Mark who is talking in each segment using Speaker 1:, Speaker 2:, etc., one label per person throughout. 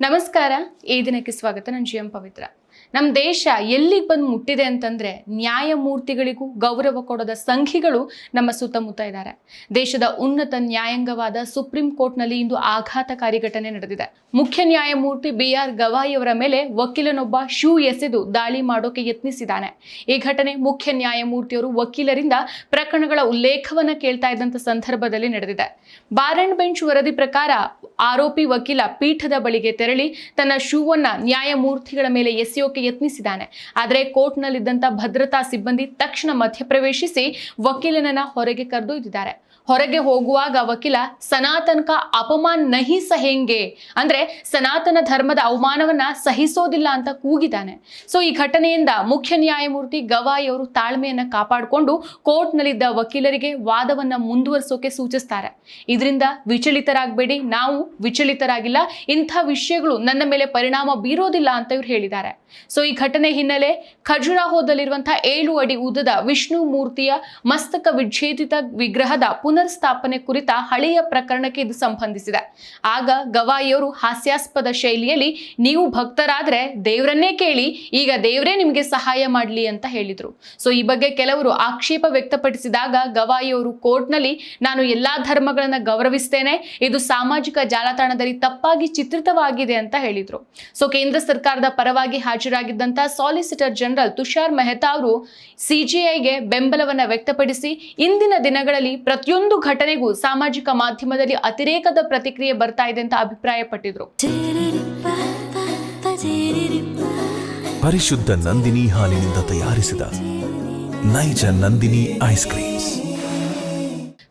Speaker 1: ನಮಸ್ಕಾರ. ಈ ದಿನಕ್ಕೆ ಸ್ವಾಗತ. ನಾನು ಜಿ ಎಂ ಪವಿತ್ರ. ನಮ್ಮ ದೇಶ ಎಲ್ಲಿಗೆ ಬಂದು ಮುಟ್ಟಿದೆ ಅಂತಂದ್ರೆ ನ್ಯಾಯಮೂರ್ತಿಗಳಿಗೂ ಗೌರವ ಕೊಡದ ಸಂಘಿಗಳು ನಮ್ಮ ಸುತ್ತಮುತ್ತ ಇದ್ದಾರೆ ದೇಶದ ಉನ್ನತ ನ್ಯಾಯಾಂಗವಾದ ಸುಪ್ರೀಂ ಕೋರ್ಟ್ನಲ್ಲಿ ಇಂದು ಆಘಾತಕಾರಿ ಘಟನೆ ನಡೆದಿದೆ. ಮುಖ್ಯ ನ್ಯಾಯಮೂರ್ತಿ ಬಿ ಆರ್ ಗವಾಯಿಯವರ ಮೇಲೆ ವಕೀಲನೊಬ್ಬ ಶೂ ಎಸೆದು ದಾಳಿ ಮಾಡೋಕೆ ಯತ್ನಿಸಿದ್ದಾನೆ. ಈ ಘಟನೆ ಮುಖ್ಯ ನ್ಯಾಯಮೂರ್ತಿಯವರು ವಕೀಲರಿಂದ ಪ್ರಕರಣಗಳ ಉಲ್ಲೇಖವನ್ನ ಕೇಳ್ತಾ ಇದ್ದಂಥ ಸಂದರ್ಭದಲ್ಲಿ ನಡೆದಿದೆ. ಬಾರ್ ಅಂಡ್ ಬೆಂಚ್ ವರದಿ ಪ್ರಕಾರ ಆರೋಪಿ ವಕೀಲ ಪೀಠದ ಬಳಿಗೆ ತೆರಳಿ ತನ್ನ ಶೂವನ್ನ ನ್ಯಾಯಮೂರ್ತಿಗಳ ಮೇಲೆ ಎಸೆಯೋಕೆ ಯತ್ನಿಸಿದ್ದಾನೆ. ಆದರೆ ಕೋರ್ಟ್ನಲ್ಲಿದ್ದಂಥ ಭದ್ರತಾ ಸಿಬ್ಬಂದಿ ತಕ್ಷಣ ಮಧ್ಯಪ್ರವೇಶಿಸಿ ವಕೀಲನನ್ನ ಹೊರಗೆ ಕರೆದೊಯ್ದಿದ್ದಾರೆ ಹೊರಗೆ ಹೋಗುವಾಗ ವಕೀಲ, ಸನಾತನಕ ಅಪಮಾನ್ ನಹಿ ಸಹೆಂಗೆ ಅಂದ್ರೆ, ಸನಾತನ ಧರ್ಮದ ಅವಮಾನವನ್ನ ಸಹಿಸೋದಿಲ್ಲ ಅಂತ ಕೂಗಿದ್ದಾನೆ. ಸೊ ಈ ಘಟನೆಯಿಂದ ಮುಖ್ಯ ನ್ಯಾಯಮೂರ್ತಿ ಗವಾಯಿ ಅವರು ತಾಳ್ಮೆಯನ್ನ ಕಾಪಾಡಿಕೊಂಡು ಕೋರ್ಟ್ನಲ್ಲಿದ್ದ ವಕೀಲರಿಗೆ ವಾದವನ್ನ ಮುಂದುವರಿಸೋಕೆ ಸೂಚಿಸ್ತಾರೆ. ಇದರಿಂದ ವಿಚಲಿತರಾಗಬೇಡಿ, ನಾವು ವಿಚಲಿತರಾಗಿಲ್ಲ, ಇಂಥ ವಿಷಯಗಳು ನನ್ನ ಮೇಲೆ ಪರಿಣಾಮ ಬೀರೋದಿಲ್ಲ ಅಂತ ಇವ್ರು ಹೇಳಿದ್ದಾರೆ. ಸೊ ಈ ಘಟನೆ ಹಿನ್ನೆಲೆ ಖಜುರಾಹೋದಲ್ಲಿರುವಂತಹ ಏಳು ಅಡಿ ಉದ್ದದ ವಿಷ್ಣು ಮೂರ್ತಿಯ ಮಸ್ತಕ ವಿಚ್ಛೇದಿತ ವಿಗ್ರಹದ ಪುನರ್ ಸ್ಥಾಪನೆ ಕುರಿತ ಹಳೆಯ ಪ್ರಕರಣಕ್ಕೆ ಇದು ಸಂಬಂಧಿಸಿದೆ. ಆಗ ಗವಾಯಿಯವರು ಹಾಸ್ಯಾಸ್ಪದ ಶೈಲಿಯಲ್ಲಿ, ನೀವು ಭಕ್ತರಾದ್ರೆ ದೇವರನ್ನೇ ಕೇಳಿ, ಈಗ ದೇವರೇ ನಿಮಗೆ ಸಹಾಯ ಮಾಡಲಿ ಅಂತ ಹೇಳಿದ್ರು. ಸೊ ಈ ಬಗ್ಗೆ ಕೆಲವರು ಆಕ್ಷೇಪ ವ್ಯಕ್ತಪಡಿಸಿದಾಗ ಗವಾಯಿಯವರು ಕೋರ್ಟ್ನಲ್ಲಿ, ನಾನು ಎಲ್ಲಾ ಧರ್ಮಗಳನ್ನ ಗೌರವಿಸ್ತೇನೆ, ಇದು ಸಾಮಾಜಿಕ ಜಾಲತಾಣದಲ್ಲಿ ತಪ್ಪಾಗಿ ಚಿತ್ರಿತವಾಗಿದೆ ಅಂತ ಹೇಳಿದ್ರು. ಸೊ ಕೇಂದ್ರ ಸರ್ಕಾರದ ಪರವಾಗಿ ಹಾಜರಾಗಿದ್ದಂತ ಸಾಲಿಸಿಟರ್ ಜನರಲ್ ತುಷಾರ್ ಮೆಹ್ತಾ ಅವರು ಸಿಜಿಐಗೆ ಬೆಂಬಲವನ್ನು ವ್ಯಕ್ತಪಡಿಸಿ ಇಂದಿನ ದಿನಗಳಲ್ಲಿ ಪ್ರತಿಯೊಂದು ಘಟನೆಗೂ ಸಾಮಾಜಿಕ ಮಾಧ್ಯಮದಲ್ಲಿ ಅತಿರೇಕದ ಪ್ರತಿಕ್ರಿಯೆ ಬರ್ತಾ ಇದೆ ಅಂತ ಅಭಿಪ್ರಾಯಪಟ್ಟಿದ್ರು.
Speaker 2: ಪರಿಶುದ್ಧ ನಂದಿನಿ ಹಾಲಿನಿಂದ ತಯಾರಿಸಿದ ನೈಜ ನಂದಿನಿ ಐಸ್ ಕ್ರೀಮ್ಸ್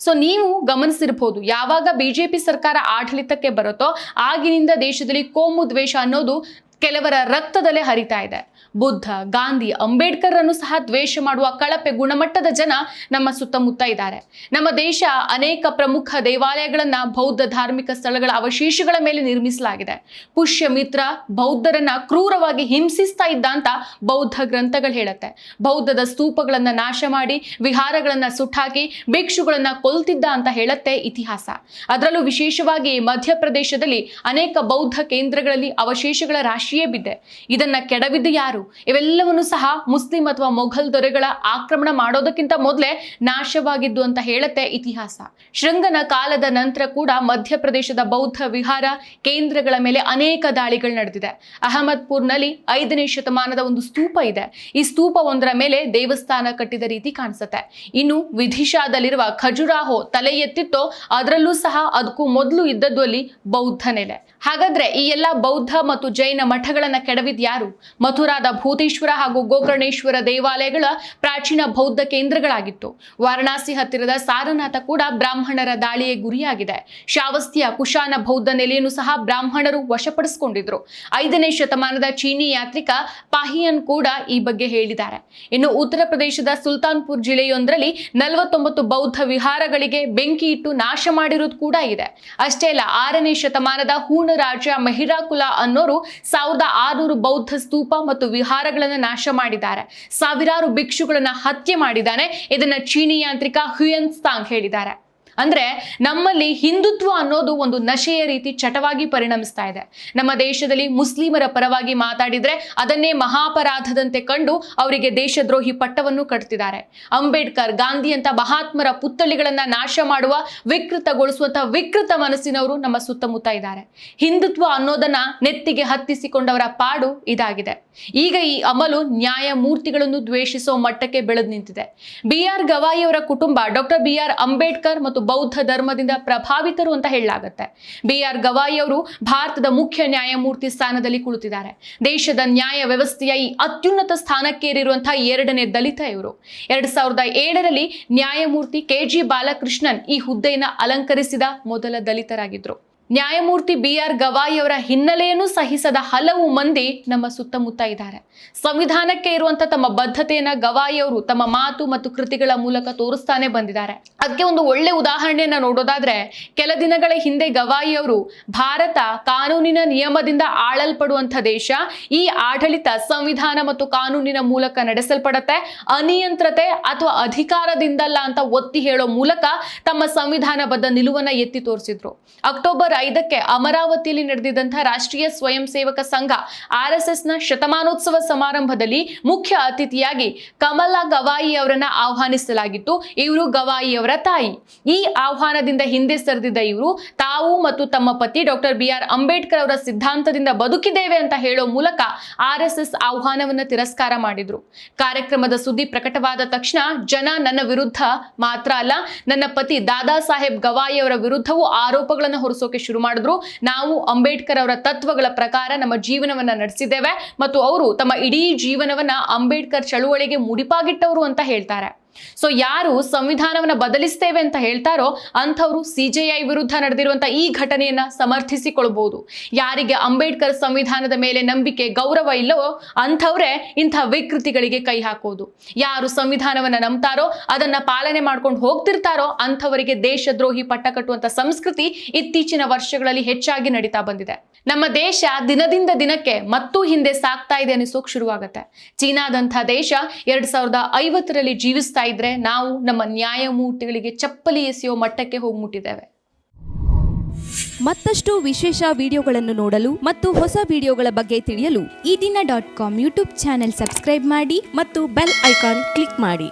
Speaker 1: ಸೊ ನೀವು ಗಮನಿಸಿರ್ಬೋದು ಯಾವಾಗ ಬಿಜೆಪಿ ಸರ್ಕಾರ ಆಡಳಿತಕ್ಕೆ ಬರುತ್ತೋ ಆಗಿನಿಂದ ದೇಶದಲ್ಲಿ ಕೋಮು ದ್ವೇಷ ಅನ್ನೋದು ಕೆಲವರ ರಕ್ತದಲ್ಲೇ ಹರಿತಾ ಇದೆ. ಬುದ್ಧ, ಗಾಂಧಿ ಅಂಬೇಡ್ಕರ್ ಅನ್ನು ಸಹ ದ್ವೇಷ ಮಾಡುವ ಕಳಪೆ ಗುಣಮಟ್ಟದ ಜನ ನಮ್ಮ ಸುತ್ತಮುತ್ತ ಇದ್ದಾರೆ. ನಮ್ಮ ದೇಶ ಅನೇಕ ಪ್ರಮುಖ ದೇವಾಲಯಗಳನ್ನ, ಬೌದ್ಧ ಧಾರ್ಮಿಕ ಸ್ಥಳಗಳ ಅವಶೇಷಗಳ ಮೇಲೆ ನಿರ್ಮಿಸಲಾಗಿದೆ. ಪುಷ್ಯಮಿತ್ರ ಬೌದ್ಧರನ್ನ ಕ್ರೂರವಾಗಿ ಹಿಂಸಿಸ್ತಾ ಇದ್ದ ಅಂತ ಬೌದ್ಧ ಗ್ರಂಥಗಳು ಹೇಳುತ್ತೆ. ಬೌದ್ಧದ ಸ್ತೂಪಗಳನ್ನ ನಾಶ ಮಾಡಿ, ವಿಹಾರಗಳನ್ನ ಸುಟ್ಟಾಕಿ, ಭಿಕ್ಷುಗಳನ್ನ ಕೊಲ್ತಿದ್ದ ಅಂತ ಹೇಳುತ್ತೆ ಇತಿಹಾಸ. ಅದರಲ್ಲೂ ವಿಶೇಷವಾಗಿ ಮಧ್ಯಪ್ರದೇಶದಲ್ಲಿ ಅನೇಕ ಬೌದ್ಧ ಕೇಂದ್ರಗಳಲ್ಲಿ ಅವಶೇಷಗಳ ರಾಶಿಯೇ ಬಿದ್ದೆ ಇದನ್ನ ಕೆಡವಿದ್ದು ಯಾರು? ಇವೆಲ್ಲವನ್ನು ಸಹ ಮುಸ್ಲಿಂ ಅಥವಾ ಮೊಘಲ್ ದೊರೆಗಳ ಆಕ್ರಮಣ ಮಾಡೋದಕ್ಕಿಂತ ಮೊದಲೇ ನಾಶವಾಗಿದ್ದು ಅಂತ ಹೇಳುತ್ತೆ ಇತಿಹಾಸ. ಶೃಂಗನ ಕಾಲದ ನಂತರ ಕೂಡ ಮಧ್ಯಪ್ರದೇಶದ ಬೌದ್ಧ ವಿಹಾರ ಕೇಂದ್ರಗಳ ಮೇಲೆ ಅನೇಕ ದಾಳಿಗಳು ನಡೆದಿದೆ. ಅಹಮದ್ಪುರ್ನಲ್ಲಿ ಐದನೇ ಶತಮಾನದ ಒಂದು ಸ್ತೂಪ ಇದೆ. ಈ ಸ್ತೂಪ ಒಂದರ ಮೇಲೆ ದೇವಸ್ಥಾನ ಕಟ್ಟಿದ ರೀತಿ ಕಾಣಿಸುತ್ತೆ. ಇನ್ನು ವಿಧಿಶಾದಲ್ಲಿರುವ ಖಜುರಾಹೋ ತಲೆ ಎತ್ತಿತ್ತೋ ಅದರಲ್ಲೂ ಸಹ ಅದಕ್ಕೂ ಮೊದಲು ಇದ್ದದ್ದು ಅಲ್ಲಿ ಬೌದ್ಧ ನೆಲೆ. ಹಾಗಾದ್ರೆ ಈ ಎಲ್ಲ ಬೌದ್ಧ ಮತ್ತು ಜೈನ ಮಠಗಳನ್ನ ಕೆಡವಿದ್ಯಾರು ಮಥುರಾದ ಭೂತೇಶ್ವರ ಹಾಗೂ ಗೋಕರ್ಣೇಶ್ವರ ದೇವಾಲಯಗಳ ಪ್ರಾಚೀನ ಬೌದ್ಧ ಕೇಂದ್ರಗಳಾಗಿತ್ತು. ವಾರಣಾಸಿ ಹತ್ತಿರದ ಸಾರನಾಥ ಕೂಡ ಬ್ರಾಹ್ಮಣರ ದಾಳಿಯ ಗುರಿಯಾಗಿದೆ. ಶಾವಸ್ತಿಯ ಕುಶಾನ ಬೌದ್ಧ ನೆಲೆಯನ್ನು ಸಹ ಬ್ರಾಹ್ಮಣರು ವಶಪಡಿಸಿಕೊಂಡಿದ್ರು. ಐದನೇ ಶತಮಾನದ ಚೀನಿ ಯಾತ್ರಿಕ ಪಾಹಿಯನ್ ಕೂಡ ಈ ಬಗ್ಗೆ ಹೇಳಿದ್ದಾರೆ. ಇನ್ನು ಉತ್ತರ ಪ್ರದೇಶದ ಸುಲ್ತಾನ್ಪುರ್ ಜಿಲ್ಲೆಯೊಂದರಲ್ಲಿ ನಲವತ್ತೊಂಬತ್ತು ಬೌದ್ಧ ವಿಹಾರಗಳಿಗೆ ಬೆಂಕಿ ಇಟ್ಟು ನಾಶ ಮಾಡಿರೋದು ಕೂಡ ಇದೆ. ಅಷ್ಟೇ ಅಲ್ಲ, ಆರನೇ ಶತಮಾನದ ಹೂಣ ರಾಜ ಮಹಿರಾಕುಲ ಅನ್ನೋರು ಸಾವಿರದ ಆರುನೂರು ಬೌದ್ಧ ಸ್ತೂಪ ಮತ್ತು ವಿಹಾರಗಳನ್ನು ನಾಶ ಮಾಡಿದ್ದಾರೆ. ಸಾವಿರಾರು ಭಿಕ್ಷುಗಳನ್ನು ಹತ್ಯೆ ಮಾಡಿದ್ದಾನೆ. ಇದನ್ನು ಚೀನಿ ಯಾಂತ್ರಿಕ ಹ್ಯುಯನ್ಸ್ತಾಂಗ್ ಹೇಳಿದ್ದಾರೆ. ಅಂದ್ರೆ ನಮ್ಮಲ್ಲಿ ಹಿಂದುತ್ವ ಅನ್ನೋದು ಒಂದು ನಶೆಯ ರೀತಿ ಚಟವಾಗಿ ಪರಿಣಮಿಸ್ತಾ ಇದೆ. ನಮ್ಮ ದೇಶದಲ್ಲಿ ಮುಸ್ಲಿಮರ ಪರವಾಗಿ ಮಾತಾಡಿದ್ರೆ ಅದನ್ನೇ ಮಹಾಪರಾಧದಂತೆ ಕಂಡು ಅವರಿಗೆ ದೇಶದ್ರೋಹಿ ಪಟ್ಟವನ್ನು ಕಟ್ತಿದ್ದಾರೆ. ಅಂಬೇಡ್ಕರ್, ಗಾಂಧಿ ಅಂತ ಮಹಾತ್ಮರ ಪುತ್ಥಳಿಗಳನ್ನ ನಾಶ ಮಾಡುವ ವಿಕೃತಗೊಳಿಸುವಂತಹ ವಿಕೃತ ಮನಸ್ಸಿನವರು ನಮ್ಮ ಸುತ್ತಮುತ್ತ ಇದ್ದಾರೆ. ಹಿಂದುತ್ವ ಅನ್ನೋದನ್ನ ನೆತ್ತಿಗೆ ಹತ್ತಿಸಿಕೊಂಡವರ ಪಾಡು ಇದಾಗಿದೆ. ಈಗ ಈ ಅಮಲು ನ್ಯಾಯಮೂರ್ತಿಗಳನ್ನು ದ್ವೇಷಿಸೋ ಮಟ್ಟಕ್ಕೆ ಬೆಳೆದು ನಿಂತಿದೆ. ಬಿ ಆರ್ ಗವಾಯಿ ಅವರ ಕುಟುಂಬ ಡಾಕ್ಟರ್ ಬಿ ಆರ್ ಅಂಬೇಡ್ಕರ್ ಮತ್ತು ಬೌದ್ಧ ಧರ್ಮದಿಂದ ಪ್ರಭಾವಿತರು ಅಂತ ಹೇಳಲಾಗುತ್ತೆ. ಬಿ ಆರ್ ಗವಾಯಿ ಅವರು ಭಾರತದ ಮುಖ್ಯ ನ್ಯಾಯಮೂರ್ತಿ ಸ್ಥಾನದಲ್ಲಿ ಕುಳಿತಿದ್ದಾರೆ. ದೇಶದ ನ್ಯಾಯ ವ್ಯವಸ್ಥೆಯ ಈ ಅತ್ಯುನ್ನತ ಸ್ಥಾನಕ್ಕೇರಿರುವಂತಹ ಎರಡನೇ ದಲಿತ ಇವರು. ಎರಡ್ ಸಾವಿರದ ಏಳರಲ್ಲಿ ನ್ಯಾಯಮೂರ್ತಿ ಕೆ ಜಿ ಬಾಲಕೃಷ್ಣನ್ ಈ ಹುದ್ದೆಯನ್ನು ಅಲಂಕರಿಸಿದ ಮೊದಲ ದಲಿತರಾಗಿದ್ರು. ನ್ಯಾಯಮೂರ್ತಿ ಬಿ ಆರ್ ಗವಾಯಿಯವರ ಹಿನ್ನೆಲೆಯನ್ನು ಸಹಿಸದ ಹಲವು ಮಂದಿ ನಮ್ಮ ಸುತ್ತಮುತ್ತ ಇದ್ದಾರೆ. ಸಂವಿಧಾನಕ್ಕೆ ಇರುವಂತ ತಮ್ಮ ಬದ್ಧತೆಯನ್ನ ಗವಾಯಿಯವರು ತಮ್ಮ ಮಾತು ಮತ್ತು ಕೃತಿಗಳ ಮೂಲಕ ತೋರಿಸ್ತಾನೆ ಬಂದಿದ್ದಾರೆ. ಅದಕ್ಕೆ ಒಂದು ಒಳ್ಳೆ ಉದಾಹರಣೆಯನ್ನ ನೋಡೋದಾದ್ರೆ, ಕೆಲ ದಿನಗಳ ಹಿಂದೆ ಗವಾಯಿಯವರು ಭಾರತ ಕಾನೂನಿನ ನಿಯಮದಿಂದ ಆಳಲ್ಪಡುವಂತ ದೇಶ, ಈ ಆಡಳಿತ ಸಂವಿಧಾನ ಮತ್ತು ಕಾನೂನಿನ ಮೂಲಕ ನಡೆಸಲ್ಪಡತ್ತೆ ಅನಿಯಂತ್ರತೆ ಅಥವಾ ಅಧಿಕಾರದಿಂದಲ್ಲ ಅಂತ ಒತ್ತಿ ಹೇಳೋ ಮೂಲಕ ತಮ್ಮ ಸಂವಿಧಾನಬದ್ಧ ನಿಲುವನ್ನ ಎತ್ತಿ ತೋರಿಸಿದ್ರು. ಅಕ್ಟೋಬರ್ ಐದಕ್ಕೆ ಅಮರಾವತಿಯಲ್ಲಿ ನಡೆದಿದ್ದಂತಹ ರಾಷ್ಟ್ರೀಯ ಸ್ವಯಂ ಸೇವಕ ಸಂಘ ಆರ್ ಎಸ್ ಎಸ್ನ ಶತಮಾನೋತ್ಸವ ಸಮಾರಂಭದಲ್ಲಿ ಮುಖ್ಯ ಅತಿಥಿಯಾಗಿ ಕಮಲಾ ಗವಾಯಿ ಅವರನ್ನ ಆಹ್ವಾನಿಸಲಾಗಿತ್ತು. ಇವರು ಗವಾಯಿ ಅವರ ತಾಯಿ. ಈ ಆಹ್ವಾನದಿಂದ ಹಿಂದೆ ಸರಿದಿದ್ದ ಇವರು ತಾವು ಮತ್ತು ತಮ್ಮ ಪತಿ ಡಾಕ್ಟರ್ ಬಿ ಆರ್ ಅಂಬೇಡ್ಕರ್ ಅವರ ಸಿದ್ಧಾಂತದಿಂದ ಬದುಕಿದ್ದೇವೆ ಅಂತ ಹೇಳೋ ಮೂಲಕ ಆರ್ ಎಸ್ ಎಸ್ ಆಹ್ವಾನವನ್ನ ತಿರಸ್ಕಾರ ಮಾಡಿದ್ರು. ಕಾರ್ಯಕ್ರಮದ ಸುದ್ದಿ ಪ್ರಕಟವಾದ ತಕ್ಷಣ ಜನ ನನ್ನ ವಿರುದ್ಧ ಮಾತ್ರ ಅಲ್ಲ, ನನ್ನ ಪತಿ ದಾದಾ ಸಾಹೇಬ್ ಗವಾಯಿ ಅವರ ವಿರುದ್ಧವೂ ಆರೋಪಗಳನ್ನು ಹೊರಿಸೋಕೆ ಶುರು ಮಾಡಿದ್ರು. ನಾವು ಅಂಬೇಡ್ಕರ್ ಅವರ ತತ್ವಗಳ ಪ್ರಕಾರ ನಮ್ಮ ಜೀವನವನ್ನ ನಡೆಸಿದ್ದೇವೆ. ಮತ್ತು ಅವರು ತಮ್ಮ ಇಡೀ ಜೀವನವನ್ನ ಅಂಬೇಡ್ಕರ್ ಚಳುವಳಿಗೆ ಮುಡಿಪಾಗಿಟ್ಟವರು ಅಂತ ಹೇಳ್ತಾರೆ. ಸೊ ಯಾರು ಸಂವಿಧಾನವನ್ನ ಬದಲಿಸ್ತೇವೆ ಅಂತ ಹೇಳ್ತಾರೋ ಅಂಥವ್ರು ಸಿಜೆಐ ವಿರುದ್ಧ ನಡೆದಿರುವಂತ ಈ ಘಟನೆಯನ್ನ ಸಮರ್ಥಿಸಿಕೊಳ್ಬಹುದು ಯಾರಿಗೆ ಅಂಬೇಡ್ಕರ್ ಸಂವಿಧಾನದ ಮೇಲೆ ನಂಬಿಕೆ, ಗೌರವ ಇಲ್ಲವೋ ಅಂಥವ್ರೆ ಇಂಥ ವಿಕೃತಿಗಳಿಗೆ ಕೈ ಹಾಕೋದು. ಯಾರು ಸಂವಿಧಾನವನ್ನ ನಂಬ್ತಾರೋ, ಅದನ್ನ ಪಾಲನೆ ಮಾಡ್ಕೊಂಡು ಹೋಗ್ತಿರ್ತಾರೋ ಅಂಥವರಿಗೆ ದೇಶದ್ರೋಹಿ ಪಟ್ಟ ಕಟ್ಟುವಂತ ಸಂಸ್ಕೃತಿ ಇತ್ತೀಚಿನ ವರ್ಷಗಳಲ್ಲಿ ಹೆಚ್ಚಾಗಿ ನಡೀತಾ ಬಂದಿದೆ. ನಮ್ಮ ದೇಶ ದಿನದಿಂದ ದಿನಕ್ಕೆ ಮತ್ತೂ ಹಿಂದೆ ಸಾಗ್ತಾ ಇದೆ ಅನಿಸೋಕ್ ಶುರುವಾಗುತ್ತೆ. ಚೀನಾದಂಥ ದೇಶ ಎರಡ್ ಸಾವಿರದ ಐವತ್ತರಲ್ಲಿ ಜೀವಿಸ್ತಾ ಇದ್ರೆ ನಾವು ನಮ್ಮ ನ್ಯಾಯಮೂರ್ತಿಗಳಿಗೆ ಚಪ್ಪಲಿ ಎಸೆಯೋ ಮಟ್ಟಕ್ಕೆ ಹೋಗ್ಬಿಟ್ಟಿದ್ದೇವೆ.
Speaker 3: ಮತ್ತಷ್ಟು ವಿಶೇಷ ವಿಡಿಯೋಗಳನ್ನು ನೋಡಲು ಮತ್ತು ಹೊಸ ವಿಡಿಯೋಗಳ ಬಗ್ಗೆ ತಿಳಿಯಲು
Speaker 4: Ee Dina dot com YouTube channel subscribe ಮಾಡಿ
Speaker 3: ಮತ್ತು ಬೆಲ್ ಐಕಾನ್ ಕ್ಲಿಕ್ ಮಾಡಿ.